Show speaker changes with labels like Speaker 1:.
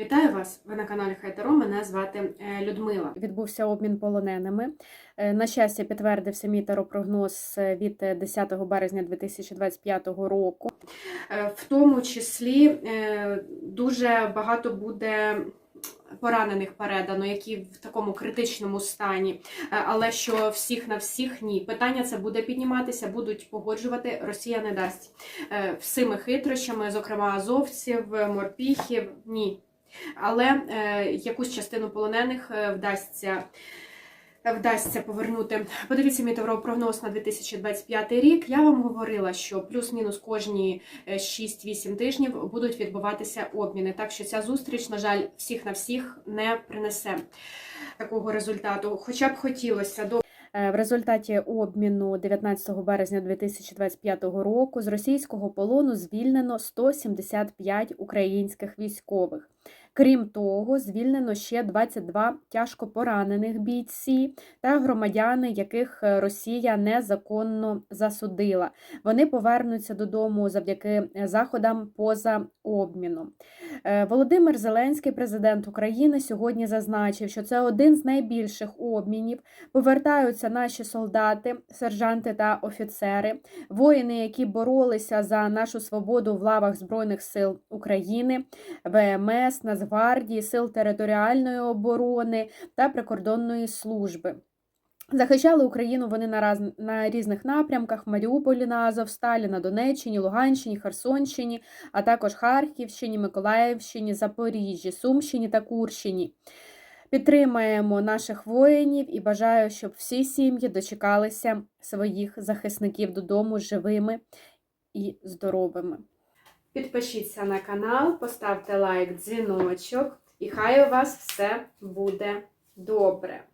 Speaker 1: Вітаю вас! Ви на каналі Хайтеро. Мене звати е, Людмила. Відбувся обмін полоненими. Е, На щастя, підтвердився мій теропрогноз е, від 10 березня 2025 року. В тому числі дуже багато буде. Поранених передано, які в такому критичному стані, але що всіх на всіх ні. Питання це буде підніматися, будуть погоджувати. Росія не дасть всіми хитрощами, зокрема азовців, морпіхів, ні. Але е, якусь частину полонених е, вдасться. Вдасться повернути. Подивіться мій тавропрогноз на 2025 рік. Я вам говорила, що плюс-мінус кожні е, 6-8 тижнів будуть відбуватися обміни. Так що ця зустріч, на жаль, всіх на всіх не принесе такого результату. Хоча б хотілося до Е, В результаті обміну 19 березня 2025 року з російського полону звільнено 175 українських військових. Крім того, звільнено ще 22 тяжко поранених бійці та громадяни, яких е, Росія незаконно засудила. Вони повернуться додому завдяки е, заходам поза обміном. Е, Володимир Зеленський, президент України, сьогодні зазначив, що це один з найбільших обмінів повертаються наші солдати, сержанти та офіцери, воїни, які боролися за нашу свободу в лавах Збройних сил України, ВМС, Нацгвардії, Сил територіальної оборони та прикордонної служби. Захищали Україну вони на, раз... на різних напрямках: в Маріуполі на Азовсталі, на Донеччині, Луганщині, Херсонщині, а також Харківщині, Миколаївщині, Запоріжжі, Сумщині та Курщині. Підтримаємо наших воїнів і бажаю, щоб всі сім'ї дочекалися своїх захисників додому живими і здоровими. Підпишіться на канал, поставте лайк, дзвіночок, і хай у вас все буде добре.